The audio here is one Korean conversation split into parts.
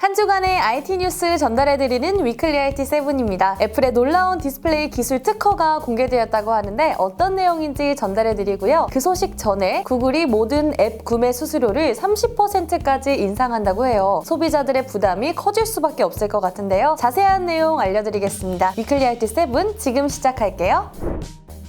한 주간의 IT 뉴스 전달해드리는 위클리 IT 세븐입니다. 애플의 놀라운 디스플레이 기술 특허가 공개되었다고 하는데 어떤 내용인지 전달해드리고요. 그 소식 전에 구글이 모든 앱 구매 수수료를 30%까지 인상한다고 해요. 소비자들의 부담이 커질 수밖에 없을 것 같은데요. 자세한 내용 알려드리겠습니다. 위클리 IT 세븐 지금 시작할게요.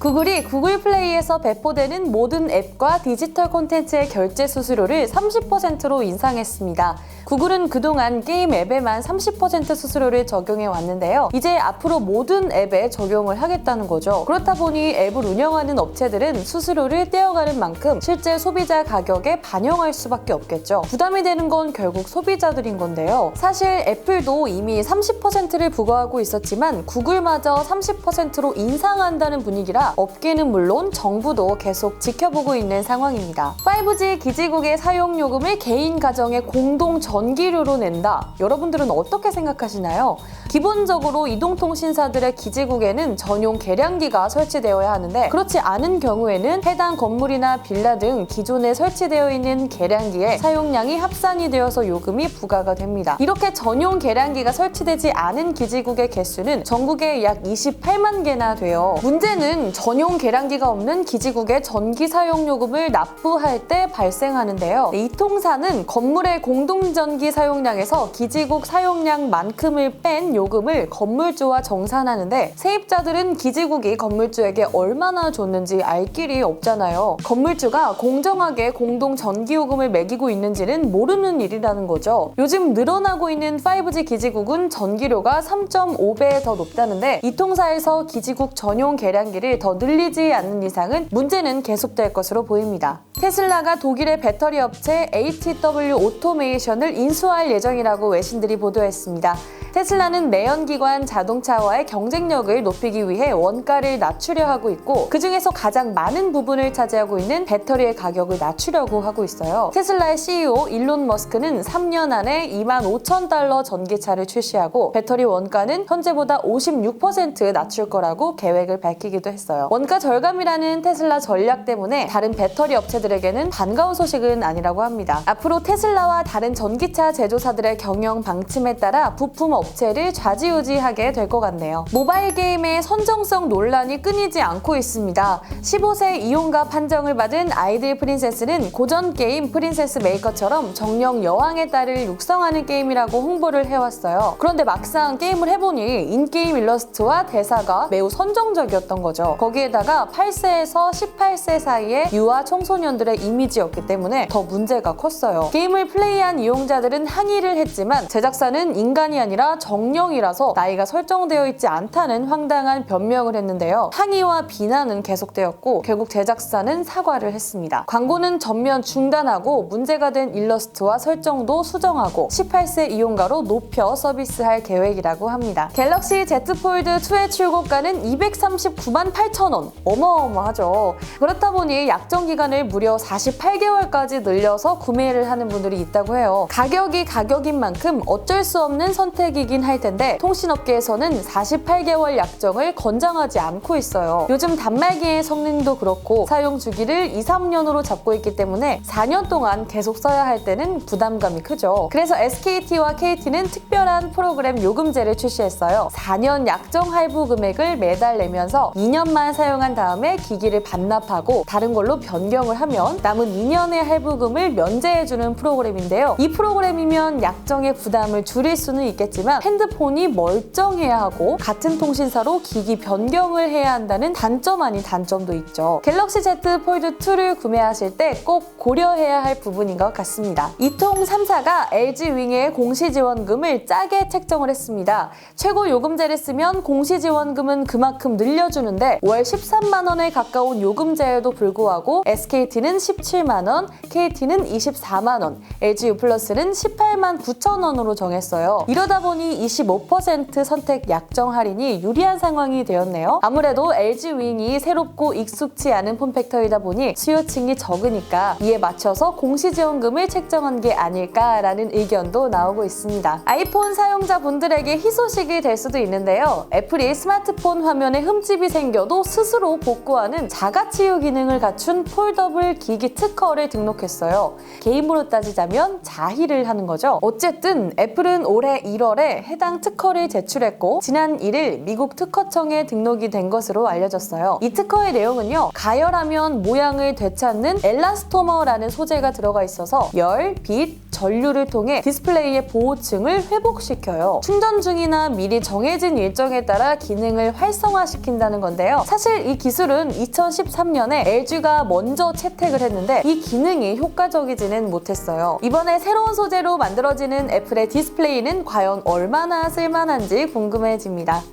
구글이 구글 플레이에서 배포되는 모든 앱과 디지털 콘텐츠의 결제 수수료를 30%로 인상했습니다. 구글은 그동안 게임 앱에만 30% 수수료를 적용해 왔는데요. 이제 앞으로 모든 앱에 적용을 하겠다는 거죠. 그렇다 보니 앱을 운영하는 업체들은 수수료를 떼어가는 만큼 실제 소비자 가격에 반영할 수밖에 없겠죠. 부담이 되는 건 결국 소비자들인 건데요. 사실 애플도 이미 30%를 부과하고 있었지만 구글마저 30%로 인상한다는 분위기라 업계는 물론 정부도 계속 지켜보고 있는 상황입니다. 5G 기지국의 사용 요금을 개인 가정에 공동 전기료로 낸다. 여러분들은 어떻게 생각하시나요? 기본적으로 이동통신사들의 기지국에는 전용 계량기가 설치되어야 하는데 그렇지 않은 경우에는 해당 건물이나 빌라 등 기존에 설치되어 있는 계량기에 사용량이 합산이 되어서 요금이 부과가 됩니다. 이렇게 전용 계량기가 설치되지 않은 기지국의 개수는 전국에 약 28만 개나 돼요. 문제는 전용 계량기가 없는 기지국의 전기 사용 요금을 납부할 때 발생하는데요. 이 통사는 건물의 공동 전기 사용량에서 기지국 사용량만큼을 뺀 요금을 건물주와 정산하는데 세입자들은 기지국이 건물주에게 얼마나 줬는지 알 길이 없잖아요. 건물주가 공정하게 공동 전기 요금을 매기고 있는지는 모르는 일이라는 거죠. 요즘 늘어나고 있는 5G 기지국은 전기료가 3.5배 더 높다는데 이 통사에서 기지국 전용 계량기를 더 늘리지 않는 이상은 문제는 계속될 것으로 보입니다. 테슬라가 독일의 배터리 업체 ATW 오토메이션을 인수할 예정이라고 외신들이 보도했습니다. 테슬라는 내연기관 자동차와의 경쟁력을 높이기 위해 원가를 낮추려 하고 있고 그 중에서 가장 많은 부분을 차지하고 있는 배터리의 가격을 낮추려고 하고 있어요. 테슬라의 CEO 일론 머스크는 3년 안에 2만 5천 달러 전기차를 출시하고 배터리 원가는 현재보다 56% 낮출 거라고 계획을 밝히기도 했어요. 원가 절감이라는 테슬라 전략 때문에 다른 배터리 업체들에게는 반가운 소식은 아니라고 합니다. 앞으로 테슬라와 다른 전기차 제조사들의 경영 방침에 따라 부품 업체를 좌지우지하게 될 것 같네요. 모바일 게임의 선정성 논란이 끊이지 않고 있습니다. 15세 이용가 판정을 받은 아이들 프린세스는 고전 게임 프린세스 메이커처럼 정령 여왕의 딸을 육성하는 게임이라고 홍보를 해왔어요. 그런데 막상 게임을 해보니 인게임 일러스트와 대사가 매우 선정적이었던 거죠. 거기에다가 8세에서 18세 사이의 유아 청소년들의 이미지였기 때문에 더 문제가 컸어요. 게임을 플레이한 이용자들은 항의를 했지만 제작사는 인간이 아니라 정령이라서 나이가 설정되어 있지 않다는 황당한 변명을 했는데요. 항의와 비난은 계속되었고 결국 제작사는 사과를 했습니다. 광고는 전면 중단하고 문제가 된 일러스트와 설정도 수정하고 18세 이용가로 높여 서비스할 계획이라고 합니다. 갤럭시 Z 폴드 2의 출고가는 239만 8천 원. 어마어마하죠. 그렇다 보니 약정 기간을 무려 48개월까지 늘려서 구매를 하는 분들이 있다고 해요. 가격이 가격인 만큼 어쩔 수 없는 선택이긴 할 텐데 통신업계에서는 48개월 약정을 권장하지 않고 있어요. 요즘 단말기의 성능도 그렇고 사용 주기를 2, 3년으로 잡고 있기 때문에 4년 동안 계속 써야 할 때는 부담감이 크죠. 그래서 SKT와 KT는 특별한 프로그램 요금제를 출시했어요. 4년 약정 할부 금액을 매달 내면서 2년만 사용한 다음에 기기를 반납하고 다른 걸로 변경을 하면 남은 2년의 할부금을 면제해주는 프로그램인데요. 이 프로그램이면 약정의 부담을 줄일 수는 있겠지만 핸드폰이 멀쩡해야 하고 같은 통신사로 기기 변경을 해야 한다는 단점 아닌 단점도 있죠. 갤럭시 Z 폴드 2를 구매하실 때 꼭 고려해야 할 부분인 것 같습니다. 이통 3사가 LG 윙의 공시 지원금을 짜게 책정을 했습니다. 최고 요금제를 쓰면 공시 지원금은 그만큼 늘려주는데 월 13만 원에 가까운 요금제에도 불구하고 SKT는 17만 원, KT는 24만 원, LG U 플러스는 18만 9천 원으로 정했어요. 이러다 보니 25% 선택 약정 할인이 유리한 상황이 되었네요. 아무래도 LG 윙이 새롭고 익숙치 않은 폼팩터이다 보니 수요층이 적으니까 이에 맞춰서 공시지원금을 책정한 게 아닐까라는 의견도 나오고 있습니다. 아이폰 사용자분들에게 희소식이 될 수도 있는데요. 애플이 스마트폰 화면에 흠집이 생겨도 스스로 복구하는 자가치유 기능을 갖춘 폴더블 기기 특허를 등록했어요. 게임으로 따지자면 자희를 하는 거죠. 어쨌든 애플은 올해 1월에 해당 특허를 제출했고 지난 1일 미국 특허청에 등록이 된 것으로 알려졌어요. 이 특허의 내용은요. 가열하면 모양을 되찾는 엘라스토머라는 소재가 들어가 있어서 열, 빛, 전류를 통해 디스플레이의 보호층을 회복시켜요. 충전 중이나 미리 정해진 일정에 따라 기능을 활성화시킨다는 건데요. 사실 이 기술은 2013년에 LG가 먼저 채택을 했는데 이 기능이 효과적이지는 못했어요. 이번에 새로운 소재로 만들어지는 애플의 디스플레이는 과연 얼마나 쓸만한지 궁금해집니다.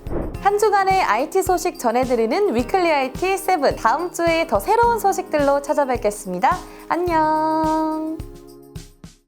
한 주간의 IT 소식 전해드리는 위클리 IT 7 다음 주에 더 새로운 소식들로 찾아뵙겠습니다. 안녕.